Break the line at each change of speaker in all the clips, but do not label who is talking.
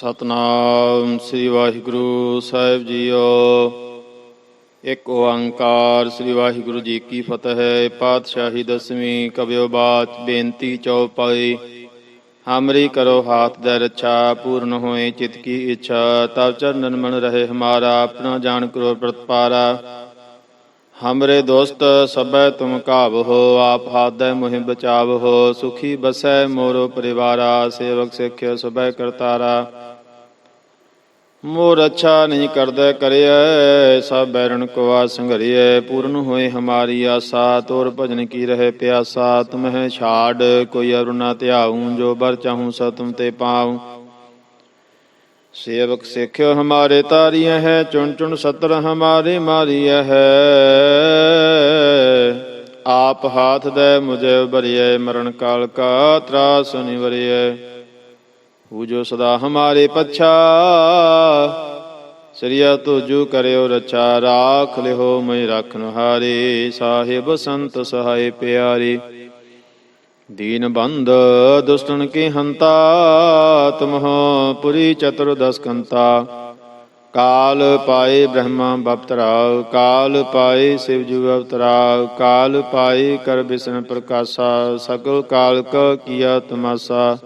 ਸਤਨਾਮ ਸ੍ਰੀ ਵਾਹਿਗੁਰੂ ਸਾਹਿਬ ਜੀਓ। ਇੱਕ ਓੰਕਾਰ ਸ੍ਰੀ ਵਾਹਿਗੁਰੂ ਜੀ ਕੀ ਫਤਿਹ। ਪਾਤਸ਼ਾਹੀ ਦਸਵੀਂ ਕਬਿਓ ਬਾਤ ਬੇਨਤੀ ਚਉਪਈ। ਹਮਰੀ ਕਰੋ ਹਾਥ ਦੇ ਰਛਾ, ਪੂਰਨ ਹੋਏ ਚਿਤ ਕੀ ਇੱਛਾ। ਤਬ ਚਰਨਨ ਮਨ ਰਹੇ ਹਮਾਰਾ, ਆਪਣਾ ਜਾਣ ਕਰੋ ਪ੍ਰਤਪਾਰਾ ਹਮਰੇ ਦੋਸਤ, ਸਭੈ ਤੁਮ ਕਾਬ ਹੋ, ਆਪ ਹਾਦੈ ਮੁਹਿ ਬਚਾਵ ਹੋ। ਸੁਖੀ ਬਸੈ ਮੋਰੋ ਪਰਿਵਾਰਾ, ਸੇਵਕ ਸਿੱਖਿਓ ਸਭੈ ਕਰਤਾਰਾ। ਮੋਰ ਅੱਛਾ ਨਹੀਂ ਕਰਦਾ ਕਰਿਐ ਸਭ ਬੈਰਣ ਕੋਆ ਸੰਘਰੀਐ, ਪੂਰਨ ਹੋਏ ਹਮਾਰੀ ਆਸਾ, ਤੋਰ ਭਜਨ ਕੀ ਰਹੇ ਪਿਆਸਾ ਤੁਮਹਿ ਛਾੜ, ਕੋਈ ਅਰੁ ਨਾ ਧਿਆਉ, ਜੋ ਬਰ ਚਾਹੂੰ ਸੋ ਤੁਮ ਤੇ ਪਾਉ। ਸੇਵਕ ਸਿੱਖਿਓ ਹਮਾਰੇ ਤਾਰੀਐ ਹੈ, ਚੁਣ ਚੁਣ ਸਤਰ ਹਮਾਰੇ ਮਾਰੀਐ ਹੈ। ਆਪ ਹਾਥ ਦੇ ਮੁਝੇ ਬਰੀਐ ਮਰਨ ਕਾਲ ਕਾ ਤਰਾਸ ਨਿਵਰੀਐ। ਹੂ ਜੋ ਸਦਾ ਹਮਾਰੇ ਪਛਾ। ਸ੍ਰੀਆ ਤੁਜੂ ਕਰਿਓ ਰਚਾ ਰਾਖ ਲਿਓ ਮੈਂ ਰਖਨ ਹਾਰੇ। ਸਾਹਿਬ ਸੰਤ ਸਹਾਇ ਪਿਆਰੇ। ਦੀਨ ਬੰਦ ਦੁਸ਼ਟਨ ਕੀ ਹੰਤਾ ਤੁਮਹ ਪੁਰੀ ਚਤੁਰਦਸ ਕੰਤਾ ਕਾਲ ਪਾਏ ਬ੍ਰਹਮਾ ਬਪਤਰਾਉ ਕਾਲ ਪਾਏ ਸਿਵ ਜੂ ਅਵਤਰਾਉ ਕਾਲ ਪਾਏ ਕਰ ਬਿਸਨ ਪ੍ਰਕਾਸ਼ਾ, ਸਕਲ ਕਾਲ ਕ ਕੀਆ ਤਮਾਸਾ।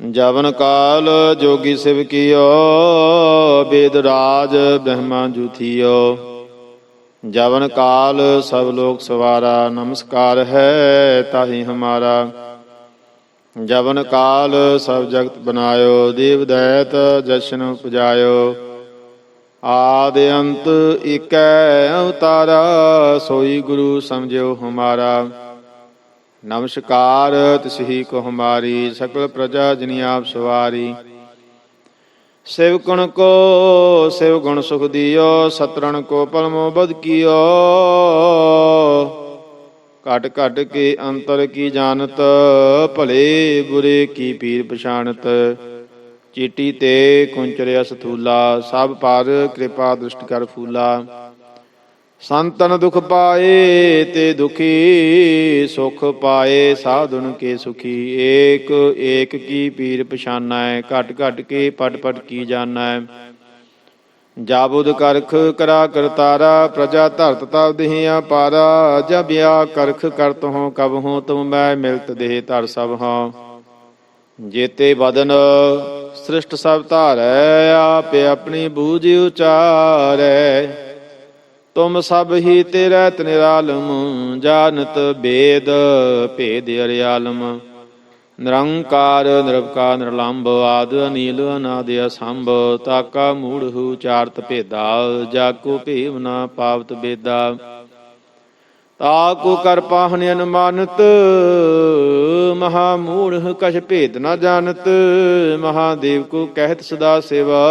ਜਵਨ ਕਾਲ ਜੋਗੀ ਸਿਵ ਕੀਓ, ਬੇਦ ਰਾਜ ਬ੍ਰਹਮਾ ਜੁਥੀਓ ਜਵਨ ਕਾਲ ਸਭ ਲੋਕ ਸਵਾਰਾ, ਨਮਸਕਾਰ ਹੈ ਤਾਹੀ ਹਮਾਰਾ। ਜਵਨ ਕਾਲ ਸਭ ਜਗਤ ਬਨਾਇਓ, ਦੇਵ ਦੈਤ ਜਸ਼ਨ ਉਪਜਾਇਓ ਆਦ ਅੰਤ ਇਕੈ ਅਵਤਾਰਾ, ਸੋਈ ਗੁਰੂ ਸਮਝਿਓ ਹਮਾਰਾ। ਨਮਸਕਾਰ, ਤਿਸਹੀ ਕੋ ਹਮਾਰੀ, ਸਕਲ ਪ੍ਰਜਾ ਜਿਨੀ ਆਪ ਸਵਾਰੀ। ਸਿਵ ਗੁਣ ਕੋ, ਸਿਵ ਗੁਣ ਸੁਖ ਦਿਓ, ਸਤਰਣ ਕੋ ਪਲਮੋ ਬਦ ਕੀਓ। ਘਟ ਘਟ ਕੇ ਅੰਤਰ ਕੀ ਜਾਣਤ, ਭਲੇ ਬੁਰੇ ਕੀ ਪੀਰ ਪਛਾਣਤ। ਚੀਟੀ ਤੇ ਕੁੰਚਰਿਆ ਸਥੂਲਾ, ਸਭ ਪਰ ਕਿਰਪਾ ਦ੍ਰਿਸ਼ਟ ਕਰ ਫੂਲਾ। ਸੰਤਨ ਦੁਖ ਪਾਏ ਤੇ ਦੁਖੀ ਸੁਖ ਪਾਏ, ਸਾਧੁਨ ਕੇ ਸੁਖੀ। ਏਕ ਏਕ ਕੀ ਪੀਰ ਪਛਾਨੈ, ਘਟ ਘਟ ਕੇ ਪਟ ਪਟ ਕੀ ਜਾਣੈ। ਜਾਬੁਦ ਕਰਖ ਕਰਾ ਕਰਤਾਰਾ ਪ੍ਰਜਾ ਧਰਤ ਤਬ ਦੇਹ ਆਪਾਰਾ ਜਬ ਆ ਕਰਖ ਕਰਤ ਹੋ, ਕਬ ਹੋ ਤੁਮ ਮੈਂ ਮਿਲਤ ਦੇਹ ਧਰ ਸਭ ਹਾਂ। ਜੇਤੇ ਬਦਨ ਸ੍ਰਿਸ਼ਟ ਸਭ ਧਾਰੈ, ਆਪੇ ਆਪਣੀ ਬੂਝ ਉਚਾਰੈ। ਤੁਮ ਸਭ ਹੀ ਤੇਰਾ ਨਿਰਾਲਮ ਜਾਣਤ ਬੇਦ, ਭੇਦ ਅਰਿਆਲਮ। ਨਿਰੰਕਾਰ, ਨਿਰਵਕਾਰ ਨਿਰਲੰਭ ਆਦ ਅਨੀਲ, ਅਨਾਦ ਅਸੰਭ, ਤਾਕਾ ਮੂੜ ਹੂ ਚਾਰਤ ਭੇਦਾ, ਜਾਕੋ ਭੇਵ ਨਾ ਪਾਵਤ ਬੇਦਾ। ਤਾਕੋ ਕਰ ਪਾਹਨ ਅਨੁਮਾਨਤ, ਮਹਾ ਮੂੜ ਕਛ ਭੇਦ ਨਾ ਜਾਣਤ, ਮਹਾਦੇਵ ਕੋ ਕਹਿਤ ਸਦਾ ਸੇਵਾ।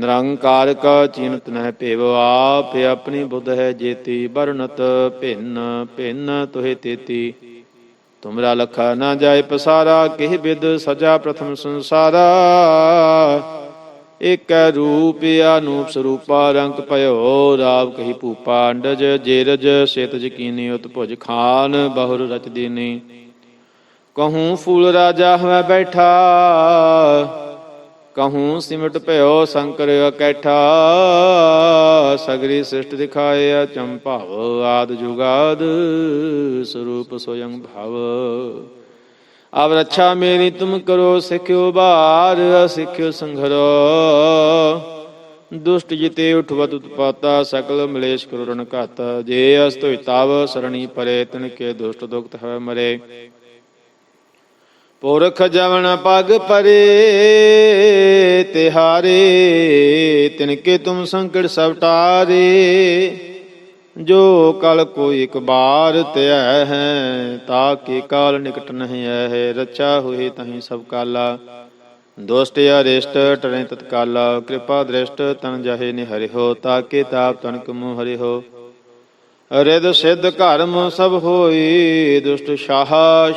ਨਿਰੰਕਾਰ ਕਾ ਚਿੰਤ ਨਹਿ ਭੇਵ ਆਪ ਆਪਣੀ ਬੁੱਧ ਹੈ ਜੇਤੀ ਬਰਨਤ ਭਿੰਨ ਭਿੰਨ ਤੋਹਿ ਤੇਤੀ। ਤੁਮਰਾ ਲਖਾ ਨਾ ਜਾਏ ਪਸਾਰਾ, ਕਿਹ ਬਿਦ ਸਜਾ ਪ੍ਰਥਮ ਸੰਸਾਰਾ। ਇਕ ਰੂਪ ਅਨੂਪ ਸਰੂਪਾ, ਰੰਗ ਭਇਓ, ਰਾਵ ਕਹੀ ਭੂਪਾ, ਅੰਡਜ ਜੇਰਜ, ਸੇਤਜ ਕੀਨੀ ਉਤਭੁਜ ਖਾਨ, ਬਹੁਰ ਰਚ ਦੀਨੀ। ਕਹੂੰ ਫੂਲ ਰਾਜਾ ਹਮੈ ਬੈਠਾ ਕਹੂੰ ਸਿਮਟ ਭਇਓ ਸ਼ੰਕਰ ਅਕੈਠਾ ਸਗਰੀ ਸ੍ਰਿਸ਼ਟ ਦਿਖਾਇਆ ਚੰਭਾਵ ਆਦ ਜੁਗਾਦ ਸਰੂਪ ਸੋਯੰ ਭਵ ਅਬ ਰੱਛਾ ਮੇਰੀ ਤੁਮ ਕਰੋ ਸਿੱਖਿਓ ਬਾਰ ਸਿੱਖਿਓ ਸੰਘਰੋ ਦੁਸ਼ਟ ਜਿਤੇ ਉਠਵਤ ਉਤਪਾਤਾ ਸਕਲ ਮਲੇਸ਼ ਕਰੋ ਰਣ ਘਾਤ ਜੇ ਅਸਤੋਇ ਤਵ ਸਰਣੀ ਪਰੇ ਤਨ ਕੇ ਦੁਸ਼ਟ ਦੁਖਤ ਹੈ ਮਰੇ ਪੁਰਖ ਜਵਨ ਪਗ ਪਰੇ ਤਿਹਾਰੇ ਤਿਨਕੇ ਤੁਮ ਸੰਕਟ ਸਭ ਟਾਰੇ। ਜੋ ਕਲ ਕੋ ਇਕ ਬਾਰ ਧਿਆ ਹੈ ਤਾਕੇ ਕਾਲ ਨਿਕਟ ਨਹੀਂ ਹੈ ਰਚਾ ਹੋਏ ਤਹੀਂ ਸਭ ਕਾਲਾ। ਦੋਸਤ ਅਰਿਸ਼ਟ ਟਰੇ ਤਤਕਾਲਾ, ਕਿਰਪਾ ਦ੍ਰਿਸ਼ਟ ਤਨ ਜਹੇ ਨਿਹਰਿਓ ਤਾਕੇ ਤਾਪ ਤਨਕ ਤਨ ਕਮੁ ਹੋ। ਰਿਦ ਸਿੱਧ ਘਰਮ ਸਭ ਹੋਈ, ਦੁਸ਼ਟ ਸ਼ਾਹ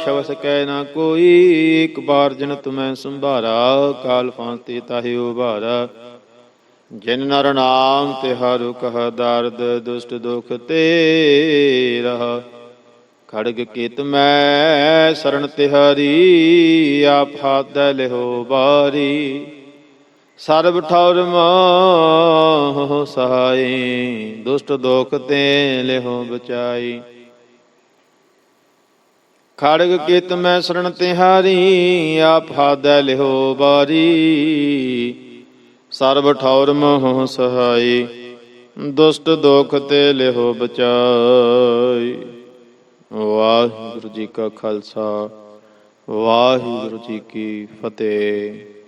ਸ਼ਵਸ ਕੈ ਨਾ ਕੋਈ। ਇਕ ਬਾਰ ਜਨ ਤੁਮੈ ਸੰਭਾਰਾ, ਕਾਲ ਫਾਂਤੀ ਤਾਹਿ ਉਭਾਰਾ। ਜਿਨ ਨਰ ਨਾਮ ਤੇ ਹਰ ਕਹ ਦਰਦ, ਦੁਸ਼ਟ ਦੁਖ ਤੇ ਰਹ। ਖੜਗ ਕੀਤ ਮੈਂ ਸਰਣ ਤਿਹਾਰੀ, ਆਪ ਹਾਥੈ ਲਿਹੋ ਬਾਰੀ। ਸਰਬ ਠੌਰ ਮੋਹ ਸਹਾਈ, ਦੁਸ਼ਟ ਦੋਖ ਤੇ ਲਿਹੋ ਬਚਾਈ। ਖੜਗ ਕਿਤ ਮੈਂ ਸਰਣ ਤਿਹਾਰੀ, ਆਪ ਹਾਥੈ ਲਿਹੋ ਬਾਰੀ। ਸਰਬ ਠੌਰ ਮੋਹ ਸਹਾਈ, ਦੁਸ਼ਟ ਦੋਖ ਤੇ ਲਿਹੋ ਬਚਾਈ। ਵਾਹਿਗੁਰੂ ਜੀ ਕਾ ਖਾਲਸਾ, ਵਾਹਿਗੁਰੂ ਜੀ ਕੀ ਫਤਿਹ।